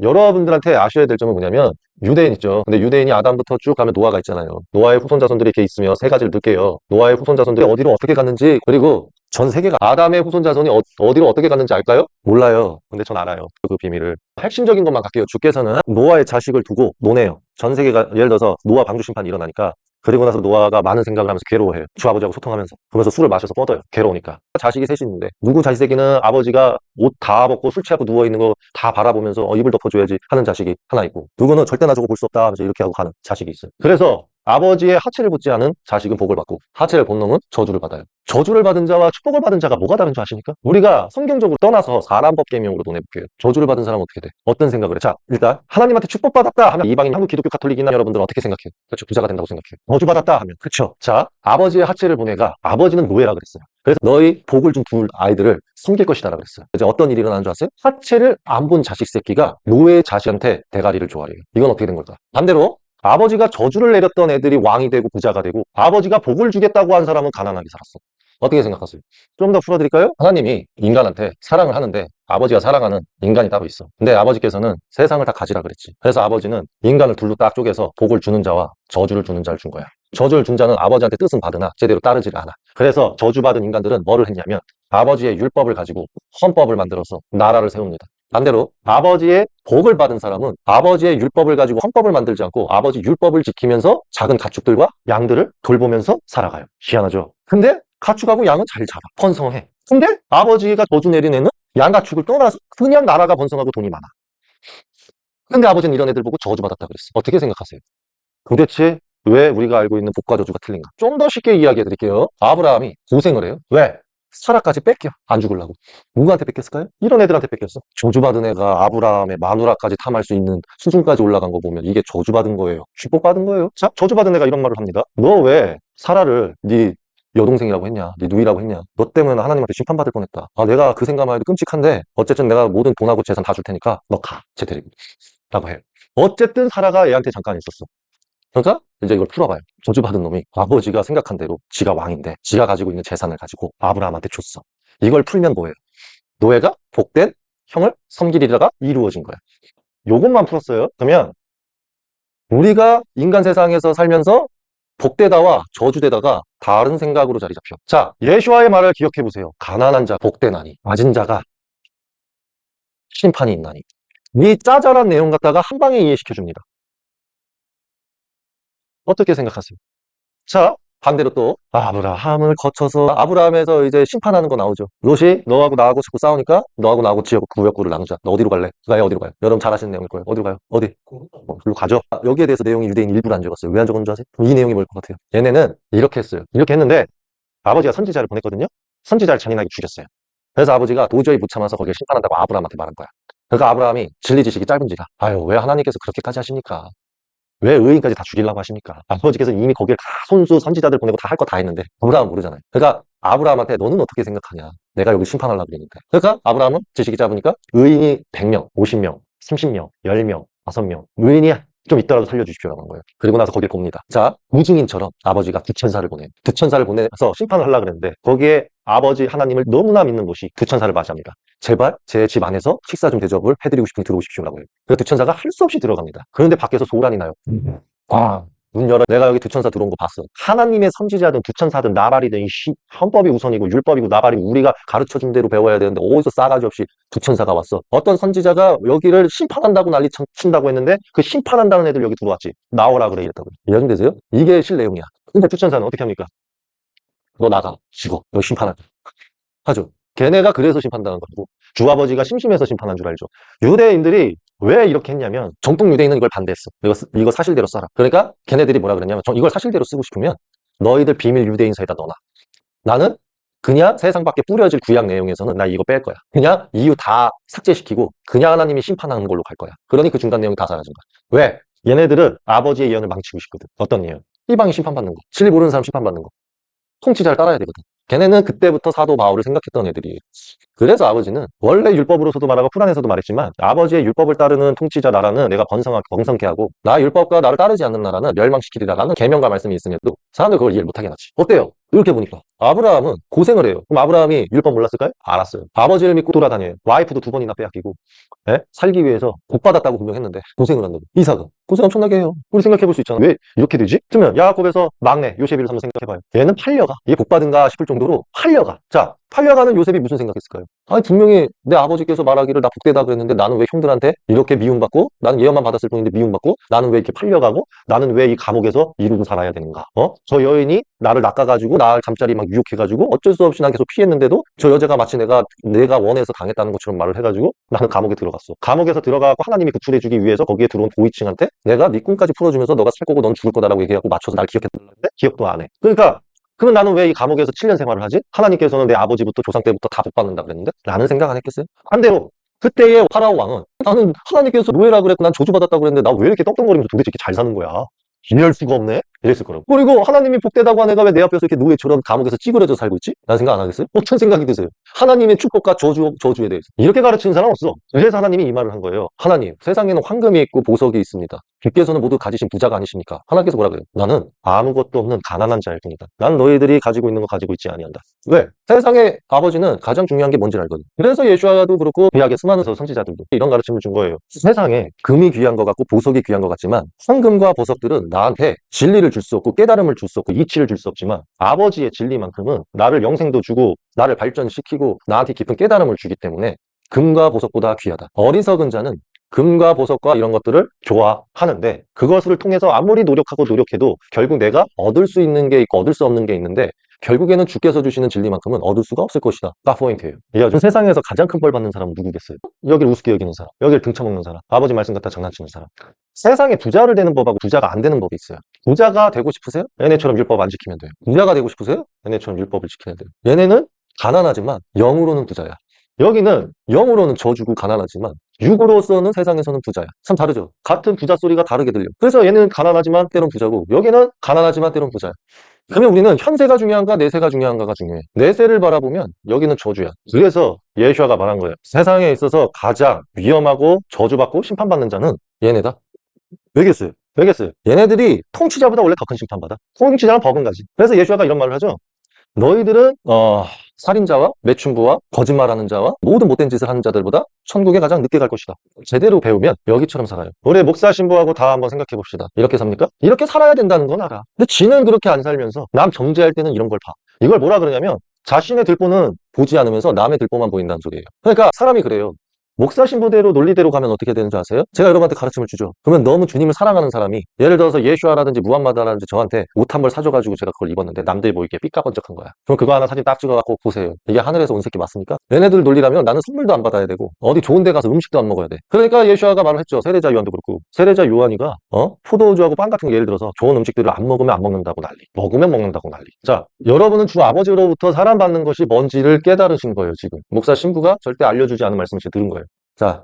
여러분들한테 아셔야 될 점은 뭐냐면 유대인 있죠. 근데 유대인이 아담부터 쭉 가면 노아가 있잖아요. 노아의 후손 자손들이 이렇게 있으며 세 가지를 느껴요. 노아의 후손 자손들이 어디로 어떻게 갔는지 그리고 전 세계가 아담의 후손 자손이 어, 디로 어떻게 갔는지 알까요? 몰라요. 근데 전 알아요. 그 비밀을. 핵심적인 것만 갈게요. 주께서는 노아의 자식을 두고 노네요. 전 세계가 예를 들어서 노아 방주 심판이 일어나니까 그리고 나서 노아가 많은 생각을 하면서 괴로워해요. 주 아버지하고 소통하면서. 그러면서 술을 마셔서 뻗어요. 괴로우니까. 자식이 셋이 있는데 누구 자식에게는 아버지가 옷 다 벗고 술 취하고 누워있는 거 다 바라보면서 어, 이불 덮어줘야지 하는 자식이 하나 있고 누구는 절대 나 저거 볼 수 없다 하면서 이렇게 하고 가는 자식이 있어요. 그래서 아버지의 하체를 붙지 않은 자식은 복을 받고 하체를 본 놈은 저주를 받아요. 저주를 받은 자와 축복을 받은 자가 뭐가 다른 줄 아십니까? 우리가 성경적으로 떠나서 사람법 개명으로 논해볼게요. 저주를 받은 사람은 어떻게 돼? 어떤 생각을 해? 자, 일단 하나님한테 축복받았다 하면 이방인 한국 기독교 카톨릭이나 여러분들은 어떻게 생각해요? 그렇죠. 부자가 된다고 생각해요. 저주받았다 하면 그렇죠. 자, 아버지의 하체를 보내가 아버지는 노예라 그랬어요. 그래서 너희 복을 준두 아이들을 섬길 것이다 라고 그랬어요. 이제 어떤 일이 일어나는 줄 아세요? 하체를 안 본 자식 새끼가 노예 자식한테 대가리를 조아려요. 이건 어떻게 된 걸까? 반대로 아버지가 저주를 내렸던 애들이 왕이 되고 부자가 되고 아버지가 복을 주겠다고 한 사람은 가난하게 살았어. 어떻게 생각하세요? 좀 더 풀어드릴까요? 하나님이 인간한테 사랑을 하는데 아버지가 사랑하는 인간이 따로 있어. 근데 아버지께서는 세상을 다 가지라 그랬지. 그래서 아버지는 인간을 둘로 딱 쪼개서 복을 주는 자와 저주를 주는 자를 준 거야. 저주를 준 자는 아버지한테 뜻은 받으나 제대로 따르질 않아. 그래서 저주받은 인간들은 뭐를 했냐면 아버지의 율법을 가지고 헌법을 만들어서 나라를 세웁니다. 반대로 아버지의 복을 받은 사람은 아버지의 율법을 가지고 헌법을 만들지 않고 아버지 율법을 지키면서 작은 가축들과 양들을 돌보면서 살아가요. 희한하죠? 근데 가축하고 양은 잘 자라. 번성해. 근데 아버지가 저주 내린 애는 양 가축을 떠나서 그냥 나라가 번성하고 돈이 많아. 근데 아버지는 이런 애들 보고 저주받았다 그랬어. 어떻게 생각하세요? 도대체 왜 우리가 알고 있는 복과 저주가 틀린가? 좀 더 쉽게 이야기해 드릴게요. 아브라함이 고생을 해요. 왜? 사라까지 뺏겨. 안 죽으려고. 누구한테 뺏겼을까요? 이런 애들한테 뺏겼어. 저주받은 애가 아브라함의 마누라까지 탐할 수 있는 수준까지 올라간 거 보면 이게 저주받은 거예요. 축복받은 거예요. 자, 저주받은 애가 이런 말을 합니다. 너 왜 사라를 네 여동생이라고 했냐, 네 누이라고 했냐, 너 때문에 하나님한테 심판받을 뻔했다. 아, 내가 그 생각만 해도 끔찍한데, 어쨌든 내가 모든 돈하고 재산 다 줄 테니까, 너 가, 쟤 데리고. 라고 해요. 어쨌든 사라가 얘한테 잠깐 있었어. 그러니까 이제 이걸 풀어봐요. 저주받은 놈이 아버지가 생각한 대로 지가 왕인데 지가 가지고 있는 재산을 가지고 아브라함한테 줬어. 이걸 풀면 뭐예요? 노예가 복된 형을 섬기리라가 이루어진 거야. 요것만 풀었어요. 그러면 우리가 인간 세상에서 살면서 복되다와 저주되다가 다른 생각으로 자리 잡혀. 자, 예수와의 말을 기억해 보세요. 가난한 자 복되나니 맞은 자가 심판이 있나니. 이 짜잘한 내용 갖다가 한 방에 이해시켜 줍니다. 어떻게 생각하세요? 자, 반대로 또 아브라함을 거쳐서 아브라함에서 이제 심판하는 거 나오죠. 롯이 너하고 나하고 자꾸 싸우니까 너하고 나하고 지역 구역구를 나누자. 너 어디로 갈래? 가요 어디로 가요? 여러분 잘 아시는 내용일 거예요. 어디로 가요? 어디? 어, 글로 가죠. 아, 여기에 대해서 내용이 유대인 일부를 안 적었어요. 왜 안 적었는 줄 아세요? 이 내용이 뭘 것 같아요? 얘네는 이렇게 했어요. 이렇게 했는데 아버지가 선지자를 보냈거든요. 선지자를 잔인하게 죽였어요. 그래서 아버지가 도저히 못 참아서 거기에 심판한다고 아브라함한테 말한 거야. 그러니까 아브라함이 진리 지식이 짧은지라 아유 왜 하나님께서 그렇게까지 하십니까? 왜 의인까지 다 죽이려고 하십니까? 아버지께서 이미 거기에 다 손수 선지자들 보내고 다 할 거 다 했는데 아브라함은 모르잖아요. 그러니까 아브라함한테 너는 어떻게 생각하냐? 내가 여기 심판하려고 그랬는데. 그러니까 아브라함은 지식이 짧으니까 의인이 100명, 50명, 30명, 10명, 5명 의인이 좀 있더라도 살려주십시오라고 한 거예요. 그리고 나서 거길 봅니다. 자, 무증인처럼 아버지가 두 천사를 보내. 두 천사를 보내서 심판을 하려고 그랬는데 거기에 아버지 하나님을 너무나 믿는 것이 두 천사를 맞이합니다. 제발 제 집 안에서 식사 좀 대접을 해드리고 싶으니 들어오십시오라고 해요. 그래서 두 천사가 할 수 없이 들어갑니다. 그런데 밖에서 소란이 나요. 꽝. 문 열어. 내가 여기 두 천사 들어온 거 봤어. 하나님의 선지자든 두 천사든 나발이든 이 헌법이 우선이고 율법이고 나발이고 우리가 가르쳐 준 대로 배워야 되는데 어디서 싸가지 없이 두 천사가 왔어. 어떤 선지자가 여기를 심판한다고 난리 친다고 했는데 그 심판한다는 애들 여기 들어왔지. 나오라 그래 이랬다고. 이해되세요? 이게 실내용이야. 근데 두 천사는 어떻게 합니까? 너 나가. 죽어. 너 심판하자. 하죠. 걔네가 그래서 심판당한 거고 주아버지가 심심해서 심판한 줄 알죠. 유대인들이 왜 이렇게 했냐면 정통 유대인은 이걸 반대했어. 이거, 이거 사실대로 써라. 그러니까 걔네들이 뭐라 그랬냐면 이걸 사실대로 쓰고 싶으면 너희들 비밀 유대인서에다 넣어놔. 나는 그냥 세상 밖에 뿌려질 구약 내용에서는 나 이거 뺄 거야. 그냥 이유 다 삭제시키고 그냥 하나님이 심판하는 걸로 갈 거야. 그러니 그 중간 내용이 다 사라진 거야. 왜? 얘네들은 아버지의 예언을 망치고 싶거든. 어떤 예언? 이방인 심판받는 거. 진리 모르는 사람 심판받는 거. 통치자를 따라야 되거든. 걔네는 그때부터 사도 바울을 생각했던 애들이에요. 그래서 아버지는 원래 율법으로서도 말하고 쿠란에서도 말했지만 아버지의 율법을 따르는 통치자 나라는 내가 번성하게 번성케 하고 나 율법과 나를 따르지 않는 나라는 멸망시키리라라는 계명과 말씀이 있음에도 사람들 그걸 이해를 못하게 하지. 어때요? 이렇게 보니까 아브라함은 고생을 해요. 그럼 아브라함이 율법 몰랐을까요? 알았어요. 아버지를 믿고 돌아다녀요. 와이프도 두 번이나 빼앗기고 예? 살기 위해서 복 받았다고 분명했는데 고생을 한다고. 이삭은 고생 엄청나게 해요. 우리 생각해 볼 수 있잖아. 왜 이렇게 되지? 그러면 야곱에서 막내 요셉이를 한번 생각해봐요. 얘는 팔려가. 얘 복 받은가 싶을 정도로 팔려가. 자, 팔려가는 요셉이 무슨 생각했을까요? 아니 분명히 내 아버지께서 말하기를 나 복되다 그랬는데 나는 왜 형들한테 이렇게 미움받고 나는 예언만 받았을 뿐인데 미움받고 나는 왜 이렇게 팔려가고 나는 왜 이 감옥에서 이루고 살아야 되는가? 어? 저 여인이 나를 낚아가지고 나를 잠자리 막 유혹해가지고 어쩔 수 없이 난 계속 피했는데도 저 여자가 마치 내가 내가 원해서 당했다는 것처럼 말을 해가지고 나는 감옥에 들어갔어. 감옥에서 들어가고 하나님이 구출해주기 위해서 거기에 들어온 고위층한테 내가 네 꿈까지 풀어주면서 너가 살 거고 넌 죽을 거다라고 얘기하고 맞춰서 날 기억했는데 기억도 안 해. 그러니까 그럼 나는 왜 이 감옥에서 7년 생활을 하지? 하나님께서는 내 아버지부터 조상 때부터 다 복받는다 그랬는데? 라는 생각 안 했겠어요? 반대로 그때의 파라오 왕은 나는 하나님께서 노예라 그랬고 난 저주받았다고 그랬는데 나 왜 이렇게 떵떵거리면서 도대체 이렇게 잘 사는 거야? 이해할 수가 없네? 이랬을 거라고. 그리고 하나님이 복되다고 한 애가 왜 내 앞에서 이렇게 노예처럼 감옥에서 찌그러져 살고 있지? 라는 생각 안 하겠어요? 어떤 생각이 드세요? 하나님의 축복과 저주, 저주에 대해서. 이렇게 가르치는 사람 없어. 그래서 하나님이 이 말을 한 거예요. 하나님, 세상에는 황금이 있고 보석이 있습니다. 주께서는 모두 가지신 부자가 아니십니까? 하나님께서 뭐라 그래요? 나는 아무것도 없는 가난한 자일 뿐이다. 난 너희들이 가지고 있는 거 가지고 있지 아니한다. 왜? 세상의 아버지는 가장 중요한 게 뭔지 알거든. 그래서 예수아도 그렇고 구약의 수많은 선지자들도 이런 가르침을 준 거예요. 세상에 금이 귀한 것 같고 보석이 귀한 것 같지만 황금과 보석들은 나한테 진리를 줄 수 없고 깨달음을 줄 수 없고 이치를 줄 수 없지만 아버지의 진리만큼은 나를 영생도 주고 나를 발전시키고 나한테 깊은 깨달음을 주기 때문에 금과 보석보다 귀하다. 어리석은 자는 금과 보석과 이런 것들을 좋아하는데 그것을 통해서 아무리 노력하고 노력해도 결국 내가 얻을 수 있는 게 있고 얻을 수 없는 게 있는데 결국에는 주께서 주시는 진리만큼은 얻을 수가 없을 것이다. 딱 포인트예요. 이해하죠? 세상에서 가장 큰 벌 받는 사람은 누구겠어요? 여길 우습게 여기는 사람, 여길 등쳐먹는 사람, 아버지 말씀 갖다 장난치는 사람. 세상에 부자를 되는 법하고 부자가 안 되는 법이 있어요. 부자가 되고 싶으세요? 얘네처럼 율법 안 지키면 돼요. 부자가 되고 싶으세요? 얘네처럼 율법을 지켜야 돼요. 얘네는 가난하지만 영으로는 부자야. 여기는 영으로는 저주고 가난하지만 육으로서는 세상에서는 부자야. 참 다르죠? 같은 부자 소리가 다르게 들려. 그래서 얘는 가난하지만 때론 부자고 여기는 가난하지만 때론 부자야. 그러면 우리는 현세가 중요한가 내세가 중요한가가 중요해. 내세를 바라보면 여기는 저주야. 그래서 예수아가 말한 거예요. 세상에 있어서 가장 위험하고 저주받고 심판받는 자는 얘네다. 왜겠어요? 왜겠어요? 얘네들이 통치자보다 원래 더 큰 심판받아. 통치자는 법은 가지. 그래서 예수아가 이런 말을 하죠. 너희들은 어, 살인자와 매춘부와 거짓말하는 자와 모든 못된 짓을 하는 자들보다 천국에 가장 늦게 갈 것이다. 제대로 배우면 여기처럼 살아요. 우리 목사 신부하고 다 한번 생각해 봅시다. 이렇게 삽니까? 이렇게 살아야 된다는 건 알아. 근데 지는 그렇게 안 살면서 남 정죄할 때는 이런 걸 봐. 이걸 뭐라 그러냐면 자신의 들보는 보지 않으면서 남의 들보만 보인다는 소리예요. 그러니까 사람이 그래요. 목사 신부대로 논리대로 가면 어떻게 되는 줄 아세요? 제가 여러분한테 가르침을 주죠. 그러면 너무 주님을 사랑하는 사람이 예를 들어서 예슈아라든지 무함마다라든지 저한테 옷 한 벌 사줘가지고 제가 그걸 입었는데 남들 보이게 삐까번쩍한 거야. 그럼 그거 하나 사진 딱 찍어갖고 보세요. 이게 하늘에서 온 새끼 맞습니까? 얘네들 논리라면 나는 선물도 안 받아야 되고 어디 좋은 데 가서 음식도 안 먹어야 돼. 그러니까 예슈아가 말을 했죠. 세례자 요한도 그렇고 세례자 요한이가 어 포도주하고 빵 같은 거 예를 들어서 좋은 음식들을 안 먹으면 안 먹는다고 난리. 먹으면 먹는다고 난리. 자 여러분은 주 아버지로부터 사랑받는 것이 뭔지를 깨달으신 거예요 지금. 목사 신부가 절대 알려주지 않은 말씀을 들은 거예요. 자.